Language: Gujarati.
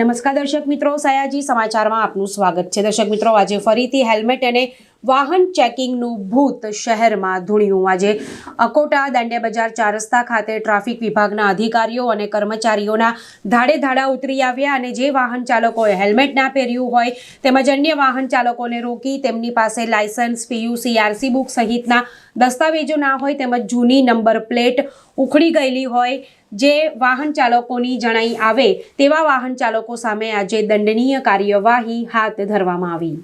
નમસ્કાર દર્શક મિત્રો સયાજી સમાચારમાં આપનું સ્વાગત છે. દર્શક મિત્રો આજે ફરીથી હેલ્મેટ અને વાહન ચેકિંગનું ભૂત શહેરમાં ધૂણ્યું. આજે અકોટા દાંડિયા બજાર ચાર રસ્તા ખાતે ટ્રાફિક વિભાગના અધિકારીઓ અને કર્મચારીઓના ધાડે ધાડા ઉતરી આવ્યા અને જે વાહન ચાલકોએ હેલ્મેટ ના પહેર્યું હોય તેમજ અન્ય વાહન ચાલકોને રોકી તેમની પાસે લાયસન્સ, પીયુસી, આરસી બુક સહિતના દસ્તાવેજો ના હોય તેમજ જૂની નંબર પ્લેટ ઉખડી ગયેલી હોય જે વાહન ચાલકોની જણાઈ આવે તેવા વાહન ચાલકો સામે આજે દંડનીય કાર્યવાહી હાથ ધરવામાં આવી.